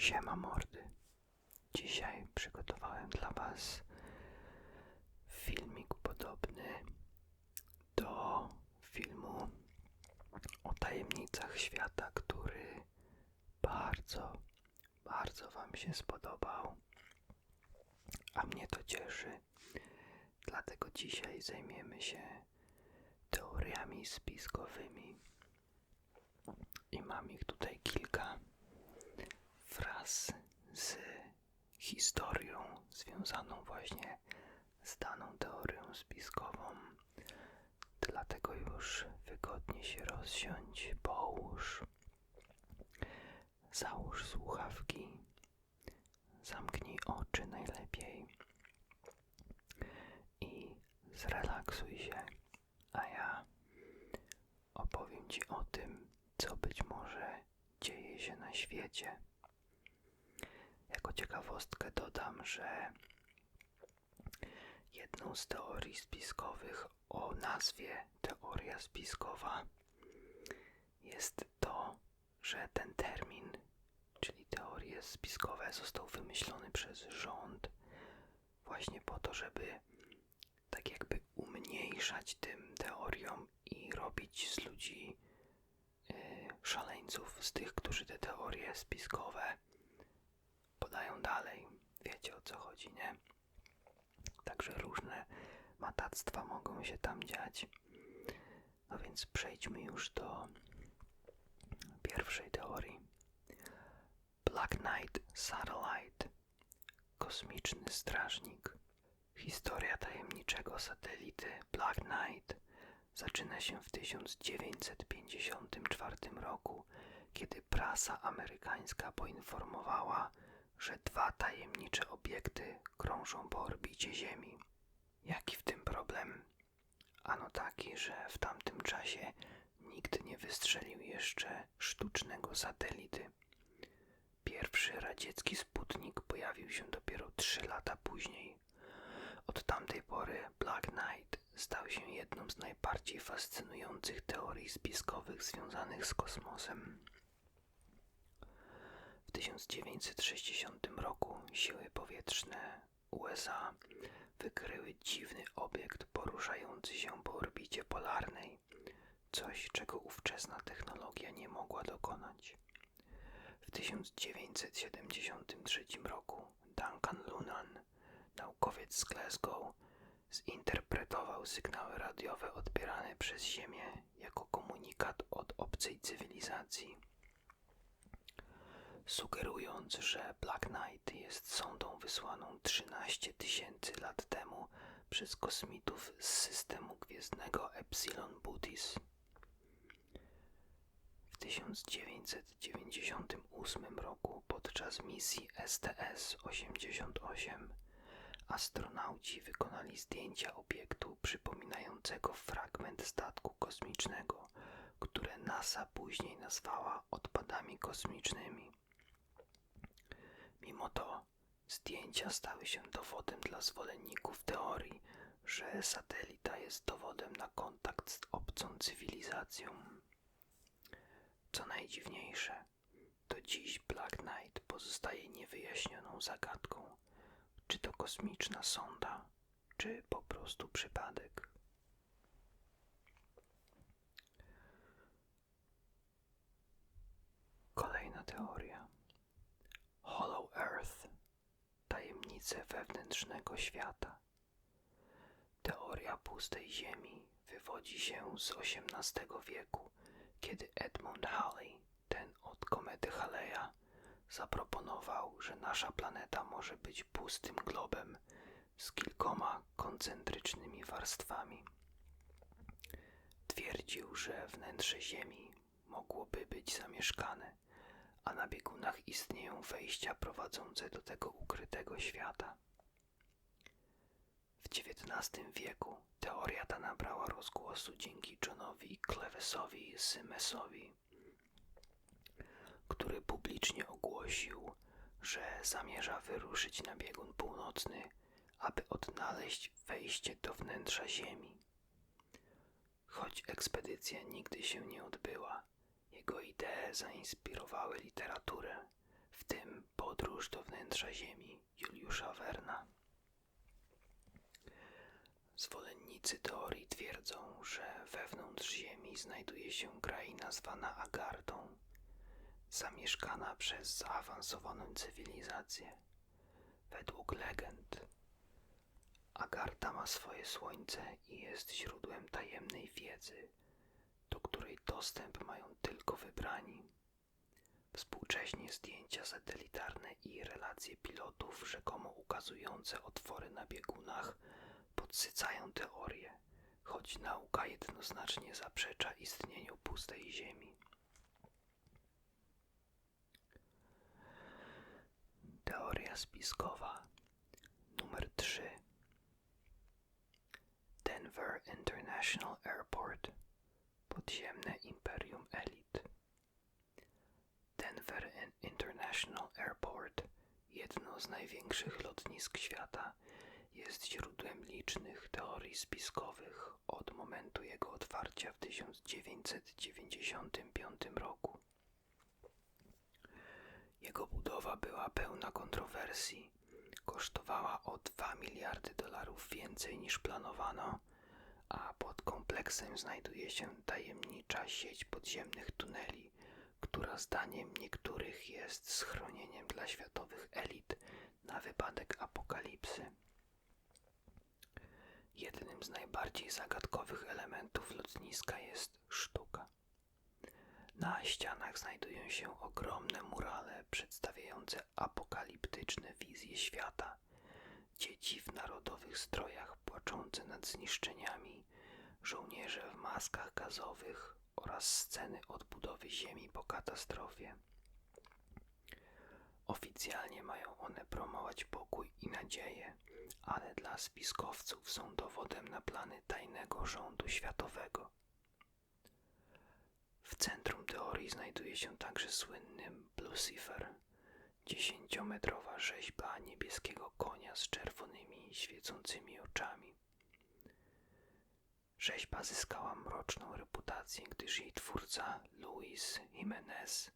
Siema mordy. Dzisiaj przygotowałem dla Was filmik podobny do filmu o tajemnicach świata, który bardzo, bardzo Wam się spodobał. A mnie to cieszy. Dlatego dzisiaj zajmiemy się teoriami spiskowymi. I mam ich tutaj kilka wraz z historią związaną właśnie z daną teorią spiskową. Dlatego już wygodnie się rozsiądź, połóż, załóż słuchawki, zamknij oczy najlepiej i zrelaksuj się, a ja opowiem Ci o tym, co być może dzieje się na świecie. Jako ciekawostkę dodam, że jedną z teorii spiskowych o nazwie teoria spiskowa jest to, że ten termin, czyli teorie spiskowe, został wymyślony przez rząd właśnie po to, żeby tak jakby umniejszać tym teoriom i robić z ludzi yy, szaleńców, z tych, którzy te teorie spiskowe podają dalej. Wiecie o co chodzi, nie? Także różne matactwa mogą się tam dziać. No więc przejdźmy już do pierwszej teorii. Black Knight Satellite Kosmiczny Strażnik Historia tajemniczego satelity Black Knight zaczyna się w 1954 roku, kiedy prasa amerykańska poinformowała, że dwa tajemnicze obiekty krążą po orbicie Ziemi. Jaki w tym problem? Ano taki, że w tamtym czasie nikt nie wystrzelił jeszcze sztucznego satelity. Pierwszy radziecki Sputnik pojawił się dopiero trzy lata później. Od tamtej pory Black Knight stał się jedną z najbardziej fascynujących teorii spiskowych związanych z kosmosem. W 1960 roku siły powietrzne USA wykryły dziwny obiekt poruszający się po orbicie polarnej, coś czego ówczesna technologia nie mogła dokonać. W 1973 roku Duncan Lunan, naukowiec z Glasgow, zinterpretował sygnały radiowe odbierane przez Ziemię jako komunikat od obcej cywilizacji sugerując, że Black Knight jest sondą wysłaną 13 tysięcy lat temu przez kosmitów z systemu gwiezdnego Epsilon Bootis. W 1998 roku podczas misji STS-88 astronauci wykonali zdjęcia obiektu przypominającego fragment statku kosmicznego, które NASA później nazwała odpadami kosmicznymi. Mimo to zdjęcia stały się dowodem dla zwolenników teorii, że satelita jest dowodem na kontakt z obcą cywilizacją. Co najdziwniejsze, do dziś Black Knight pozostaje niewyjaśnioną zagadką, czy to kosmiczna sonda, czy po prostu przypadek. Kolejna teoria. Hollow Earth tajemnice wewnętrznego świata. Teoria pustej Ziemi wywodzi się z XVIII wieku, kiedy Edmund Halley, ten od komety Haleya, zaproponował, że nasza planeta może być pustym globem z kilkoma koncentrycznymi warstwami. Twierdził, że wnętrze Ziemi mogłoby być zamieszkane a na biegunach istnieją wejścia prowadzące do tego ukrytego świata. W XIX wieku teoria ta nabrała rozgłosu dzięki Johnowi Clevesowi Symesowi, który publicznie ogłosił, że zamierza wyruszyć na biegun północny, aby odnaleźć wejście do wnętrza Ziemi. Choć ekspedycja nigdy się nie odbyła, jego idee zainspirowały literaturę, w tym wnętrza Ziemi Juliusza Werna. Zwolennicy teorii twierdzą, że wewnątrz Ziemi znajduje się kraina zwana Agardą, zamieszkana przez zaawansowaną cywilizację. Według legend Agarda ma swoje słońce i jest źródłem tajemnej wiedzy, do której dostęp mają tylko wybrani. Współcześnie zdjęcia satelitarne i relacje pilotów rzekomo ukazujące otwory na biegunach podsycają teorię, choć nauka jednoznacznie zaprzecza istnieniu pustej Ziemi. Teoria spiskowa numer 3 Denver International Airport Podziemne Imperium Elit Denver International Airport, jedno z największych lotnisk świata, jest źródłem licznych teorii spiskowych od momentu jego otwarcia w 1995 roku. Jego budowa była pełna kontrowersji. Kosztowała o 2 miliardy dolarów więcej niż planowano, a pod kompleksem znajduje się tajemnicza sieć podziemnych tuneli, która zdaniem niektórych jest schronieniem dla światowych elit na wypadek apokalipsy. Jednym z najbardziej zagadkowych elementów lotniska jest sztuka. Na ścianach znajdują się ogromne murale przedstawiające apokaliptyczne wizje świata. Dzieci w narodowych strojach płaczące nad zniszczeniami, żołnierze w maskach gazowych oraz sceny odbudowy Ziemi po katastrofie. Oficjalnie mają one promować pokój i nadzieję, ale dla spiskowców są dowodem na plany tajnego rządu światowego. W centrum teorii znajduje się także słynny Lucifer, dziesięciometrowa rzeźba niebieskiego konia z czerwonymi, świecącymi oczami. Rzeźba zyskała mroczną reputację, gdyż jej twórca, Luis Jimenez,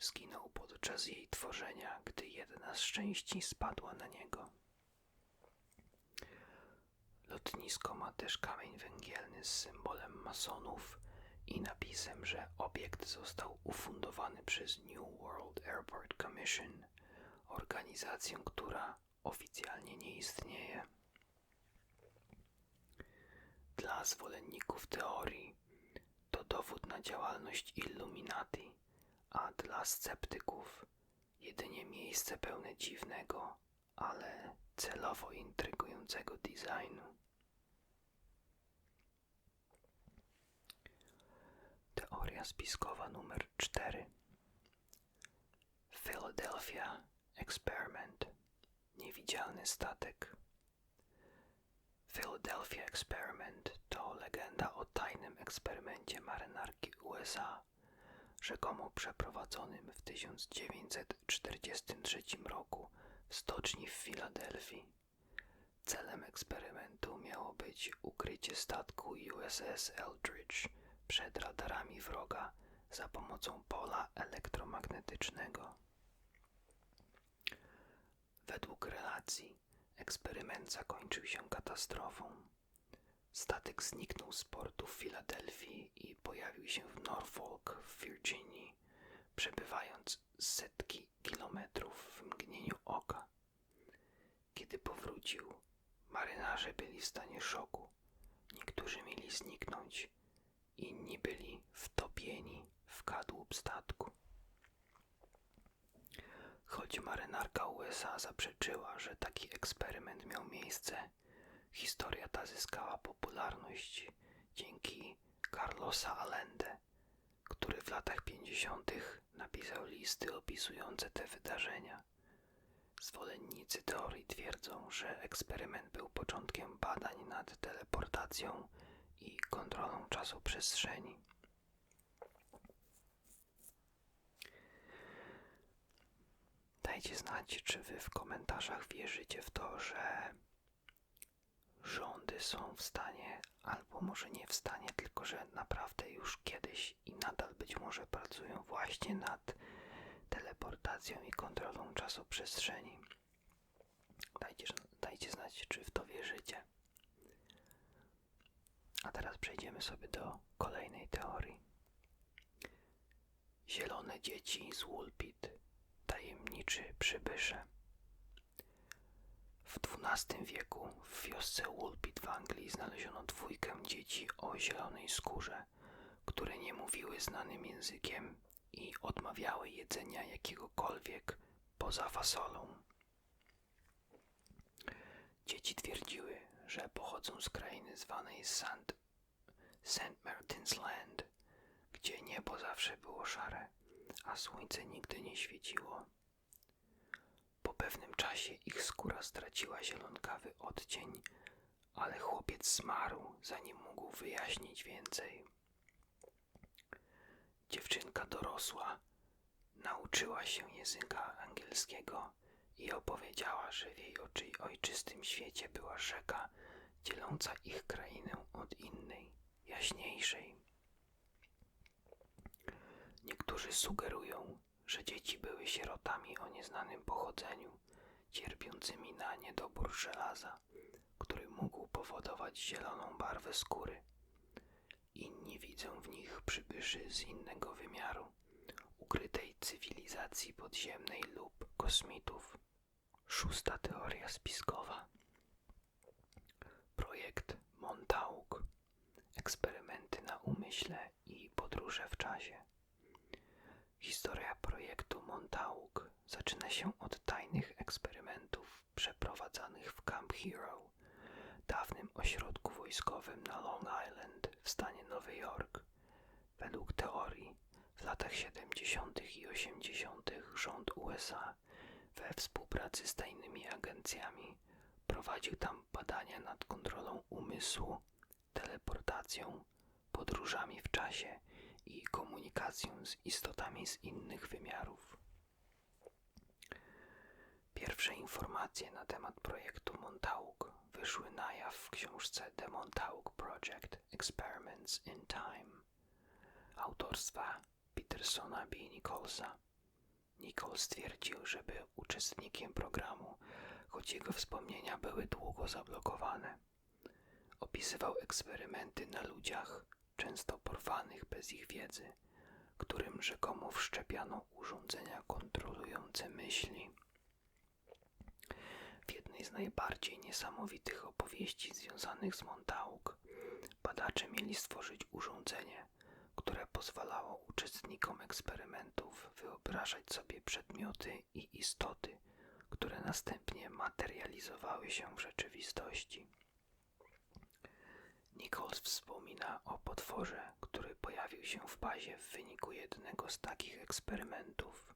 zginął podczas jej tworzenia, gdy jedna z części spadła na niego. Lotnisko ma też kamień węgielny z symbolem masonów i napisem, że obiekt został ufundowany przez New World Airport Commission, organizację, która oficjalnie nie istnieje. Dla zwolenników teorii to dowód na działalność Illuminati, a dla sceptyków jedynie miejsce pełne dziwnego, ale celowo intrygującego designu. Teoria spiskowa numer 4 Philadelphia Experiment. Niewidzialny statek. Philadelphia Experiment to legenda o tajnym eksperymencie marynarki USA, rzekomo przeprowadzonym w 1943 roku w stoczni w Filadelfii. Celem eksperymentu miało być ukrycie statku USS Eldridge przed radarami wroga za pomocą pola elektromagnetycznego. Według relacji eksperyment zakończył się katastrofą. Statek zniknął z portu w Filadelfii i pojawił się w Norfolk w Virginii, przebywając setki kilometrów w mgnieniu oka. Kiedy powrócił, marynarze byli w stanie szoku. Niektórzy mieli zniknąć, inni byli wtopieni w kadłub statku. Choć marynarka USA zaprzeczyła, że taki eksperyment miał miejsce, historia ta zyskała popularność dzięki Carlosa Allende, który w latach 50. napisał listy opisujące te wydarzenia. Zwolennicy teorii twierdzą, że eksperyment był początkiem badań nad teleportacją i kontrolą czasu przestrzeni. Dajcie znać, czy wy w komentarzach wierzycie w to, że rządy są w stanie, albo może nie w stanie, tylko że naprawdę już kiedyś i nadal być może pracują właśnie nad teleportacją i kontrolą czasoprzestrzeni. Dajcie, dajcie znać, czy w to wierzycie. A teraz przejdziemy sobie do kolejnej teorii. Zielone dzieci z Woolpit, tajemniczy przybysze. W XII wieku w wiosce Woolpit w Anglii znaleziono dwójkę dzieci o zielonej skórze, które nie mówiły znanym językiem i odmawiały jedzenia jakiegokolwiek poza fasolą. Dzieci twierdziły, że pochodzą z krainy zwanej St. Martin's Land, gdzie niebo zawsze było szare, a słońce nigdy nie świeciło. Po pewnym czasie ich skóra straciła zielonkawy odcień, ale chłopiec zmarł, zanim mógł wyjaśnić więcej. Dziewczynka dorosła, nauczyła się języka angielskiego i opowiedziała, że w jej oczy ojczystym świecie była rzeka dzieląca ich krainę od innej, jaśniejszej. Niektórzy sugerują, że dzieci były sierotami o nieznanym pochodzeniu, cierpiącymi na niedobór żelaza, który mógł powodować zieloną barwę skóry. Inni widzą w nich przybyszy z innego wymiaru, ukrytej cywilizacji podziemnej lub kosmitów. Szósta teoria spiskowa. Projekt Montauk. Eksperymenty na umyśle i podróże w czasie. Historia projektu Montauk zaczyna się od tajnych eksperymentów przeprowadzanych w Camp Hero, dawnym ośrodku wojskowym na Long Island w stanie Nowy Jork. Według teorii w latach 70. i 80. rząd USA we współpracy z tajnymi agencjami prowadził tam badania nad kontrolą umysłu, teleportacją, podróżami w czasie i komunikacją z istotami z innych wymiarów. Pierwsze informacje na temat projektu Montauk wyszły na jaw w książce The Montauk Project Experiments in Time autorstwa Petersona B. Nicholsa. Nichols stwierdził, że był uczestnikiem programu, choć jego wspomnienia były długo zablokowane. Opisywał eksperymenty na ludziach, często porwanych bez ich wiedzy, którym rzekomo wszczepiano urządzenia kontrolujące myśli. W jednej z najbardziej niesamowitych opowieści związanych z Montauk badacze mieli stworzyć urządzenie, które pozwalało uczestnikom eksperymentów wyobrażać sobie przedmioty i istoty, które następnie materializowały się w rzeczywistości. Nichols wspomina o potworze, który pojawił się w bazie w wyniku jednego z takich eksperymentów.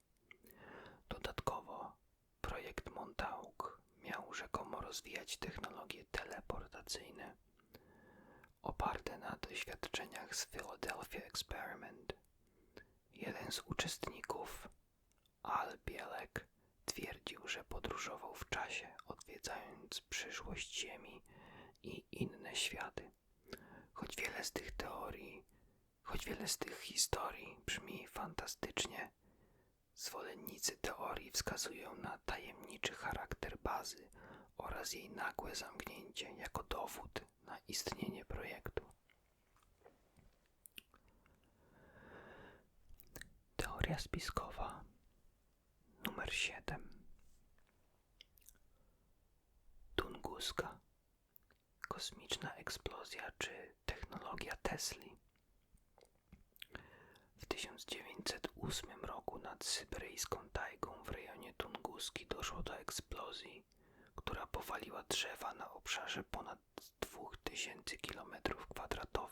Dodatkowo projekt Montauk miał rzekomo rozwijać technologie teleportacyjne oparte na doświadczeniach z Philadelphia Experiment. Jeden z uczestników, Al Bielek, twierdził, że podróżował w czasie, odwiedzając przyszłość Ziemi i inne światy. Choć wiele z tych teorii, choć wiele z tych historii brzmi fantastycznie, zwolennicy teorii wskazują na tajemniczy charakter bazy oraz jej nagłe zamknięcie jako dowód na istnienie projektu. Teoria spiskowa numer 7 Tunguska. Kosmiczna eksplozja czy technologia Tesli. W 1908 roku nad syberyjską tajgą w rejonie Tunguski doszło do eksplozji, która powaliła drzewa na obszarze ponad 2000 km2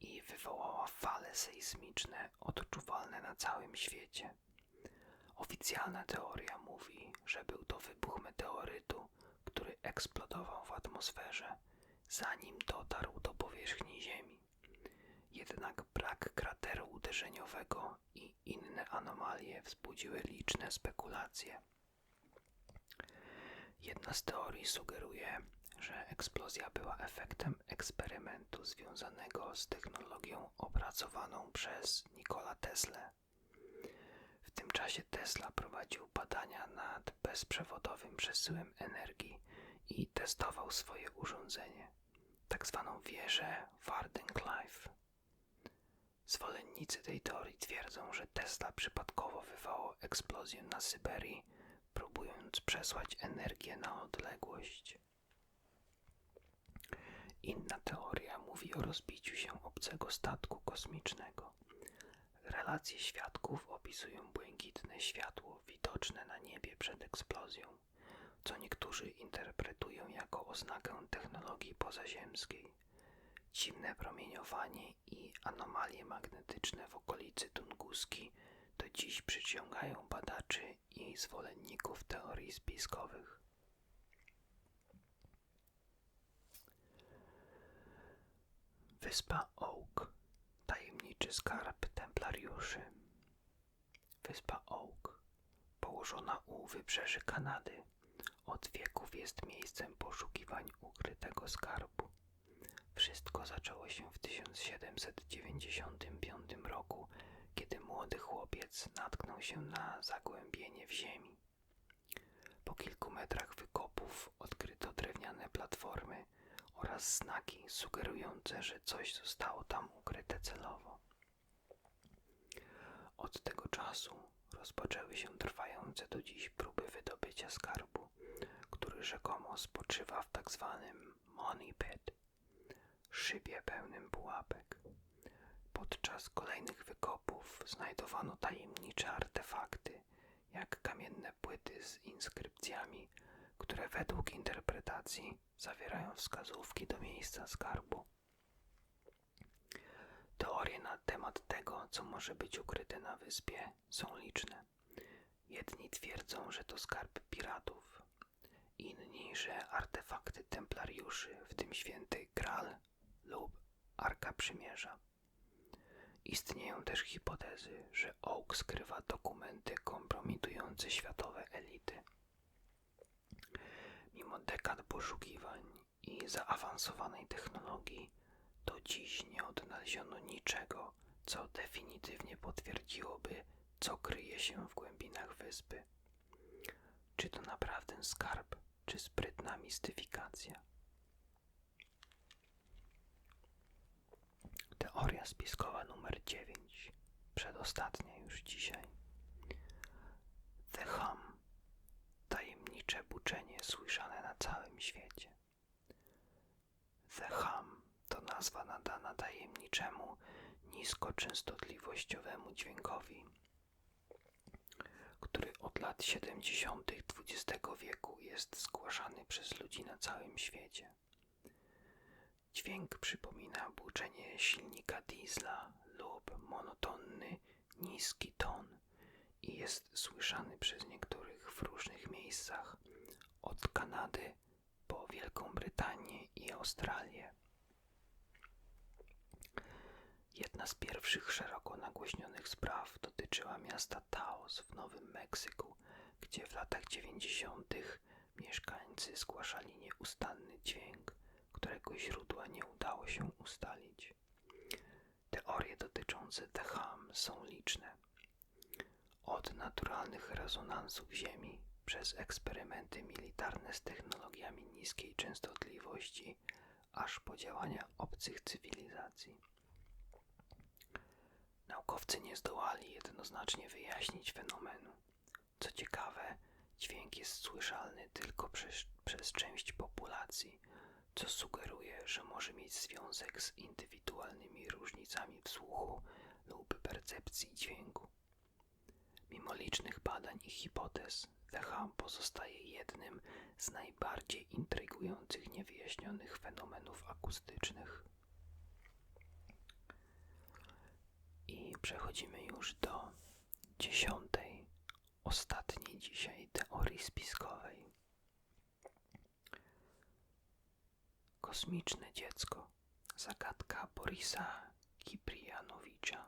i wywołała fale sejsmiczne odczuwalne na całym świecie. Oficjalna teoria mówi, że był to wybuch meteorytu, który eksplodował w atmosferze, zanim dotarł do powierzchni Ziemi. Jednak brak krateru uderzeniowego i inne anomalie wzbudziły liczne spekulacje. Jedna z teorii sugeruje, że eksplozja była efektem eksperymentu związanego z technologią opracowaną przez Nikola Tesla. W tym czasie Tesla prowadził badania nad bezprzewodowym przesyłem energii i testował swoje urządzenie, tak zwaną wieżę Wardenclyffe. Zwolennicy tej teorii twierdzą, że Tesla przypadkowo wywołał eksplozję na Syberii, próbując przesłać energię na odległość. Inna teoria mówi o rozbiciu się obcego statku kosmicznego. Relacje świadków opisują błękitne światło widoczne na niebie przed eksplozją, co niektórzy interpretują jako oznakę technologii pozaziemskiej. Dziwne promieniowanie i anomalie magnetyczne w okolicy Tunguski do dziś przyciągają badaczy i zwolenników teorii spiskowych. Wyspa Oak, tajemniczy skarb templariuszy. Wyspa Oak, położona u wybrzeży Kanady, od wieków jest miejscem poszukiwań ukrytego skarbu. Wszystko zaczęło się w 1795 roku, kiedy młody chłopiec natknął się na zagłębienie w ziemi. Po kilku metrach wykopów odkryto drewniane platformy oraz znaki sugerujące, że coś zostało tam ukryte celowo. Od tego czasu rozpoczęły się trwające do dziś próby wydobycia skarbu, który rzekomo spoczywa w tak zwanym money pit, szybie pełnym pułapek. Podczas kolejnych wykopów znajdowano tajemnicze artefakty, jak kamienne płyty z inskrypcjami, które według interpretacji zawierają wskazówki do miejsca skarbu. Teorie na temat tego, co może być ukryte na wyspie, są liczne. Jedni twierdzą, że to skarb piratów, inni, że artefakty templariuszy, w tym święty Graal lub Arka Przymierza. Istnieją też hipotezy, że Oak skrywa dokumenty kompromitujące światowe elity. Mimo dekad poszukiwań i zaawansowanej technologii, do dziś nie odnaleziono niczego, co definitywnie potwierdziłoby, co kryje się w głębinach wyspy. Czy to naprawdę skarb, czy sprytna mistyfikacja? Teoria spiskowa numer 9, przedostatnia już dzisiaj. The Hum, tajemnicze buczenie słyszane na całym świecie. The Hum to nazwa nadana tajemniczemu, niskoczęstotliwościowemu dźwiękowi, który od lat 70. XX wieku jest zgłaszany przez ludzi na całym świecie. Dźwięk przypomina buczenie silnika diesla lub monotonny, niski ton i jest słyszany przez niektórych w różnych miejscach, od Kanady po Wielką Brytanię i Australię. Jedna z pierwszych szeroko nagłośnionych spraw dotyczyła miasta Taos w Nowym Meksyku, gdzie w latach 90. mieszkańcy zgłaszali nieustanny dźwięk, którego źródła nie udało się ustalić. Teorie dotyczące The Hum są liczne. Od naturalnych rezonansów Ziemi przez eksperymenty militarne z technologiami niskiej częstotliwości, aż po działania obcych cywilizacji. Naukowcy nie zdołali jednoznacznie wyjaśnić fenomenu. Co ciekawe, dźwięk jest słyszalny tylko przez, przez część populacji, co sugeruje, że może mieć związek z indywidualnymi różnicami w słuchu lub percepcji dźwięku. Mimo licznych badań i hipotez, Hum pozostaje jednym z najbardziej intrygujących niewyjaśnionych fenomenów akustycznych. I przechodzimy już do dziesiątej, ostatniej dzisiaj teorii spiskowej. Kosmiczne dziecko. Zagadka Borisa Kiprianowicza.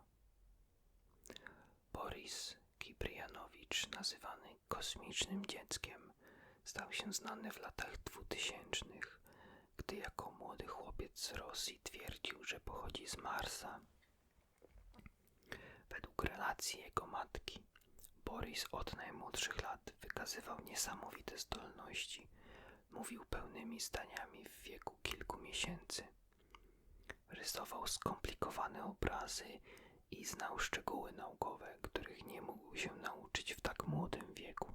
Boris Kiprianowicz, nazywany kosmicznym dzieckiem, stał się znany w latach dwutysięcznych, gdy jako młody chłopiec z Rosji twierdził, że pochodzi z Marsa. Według relacji jego matki, Boris od najmłodszych lat wykazywał niesamowite zdolności. Mówił pełnymi zdaniami w wieku kilku miesięcy. Rysował skomplikowane obrazy i znał szczegóły naukowe, których nie mógł się nauczyć w tak młodym wieku.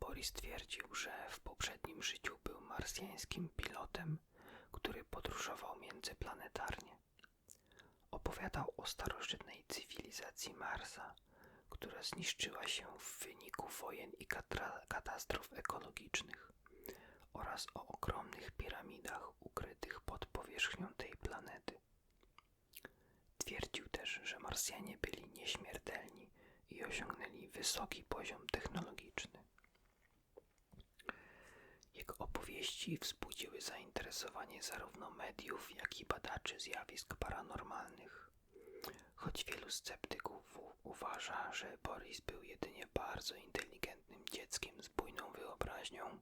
Boris twierdził, że w poprzednim życiu był marsjańskim pilotem, który podróżował międzyplanetarnie. Opowiadał o starożytnej cywilizacji Marsa, która zniszczyła się w wyniku wojen i katastrof ekologicznych oraz o ogromnych piramidach ukrytych pod powierzchnią tej planety. Twierdził też, że Marsjanie byli nieśmiertelni i osiągnęli wysoki poziom technologiczny. Jego opowieści wzbudziły zainteresowanie zarówno mediów, jak i badaczy zjawisk paranormalnych. Choć wielu sceptyków uważa, że Boris był jedynie bardzo inteligentnym dzieckiem z bujną wyobraźnią,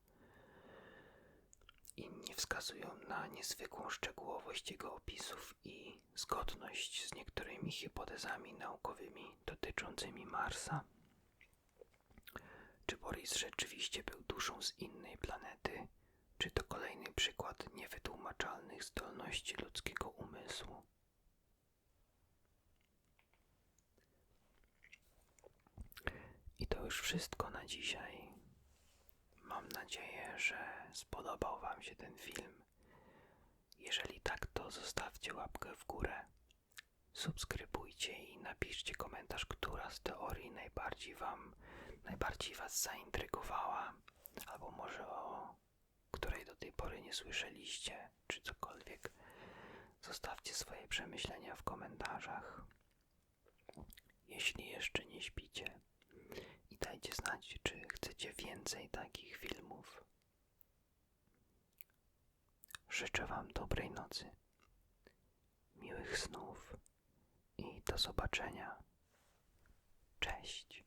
inni wskazują na niezwykłą szczegółowość jego opisów i zgodność z niektórymi hipotezami naukowymi dotyczącymi Marsa. Czy Boris rzeczywiście był duszą z innej planety? Czy to kolejny przykład niewytłumaczalnych zdolności ludzkiego umysłu? I to już wszystko na dzisiaj. Mam nadzieję, że spodobał Wam się ten film. Jeżeli tak, to zostawcie łapkę w górę. Subskrybujcie i napiszcie komentarz, która z teorii najbardziej Wam, najbardziej Was zaintrygowała, albo może o której do tej pory nie słyszeliście, czy cokolwiek. Zostawcie swoje przemyślenia w komentarzach. Jeśli jeszcze nie śpicie, i dajcie znać, czy chcecie więcej takich filmów. Życzę Wam dobrej nocy, miłych snów i do zobaczenia. Cześć.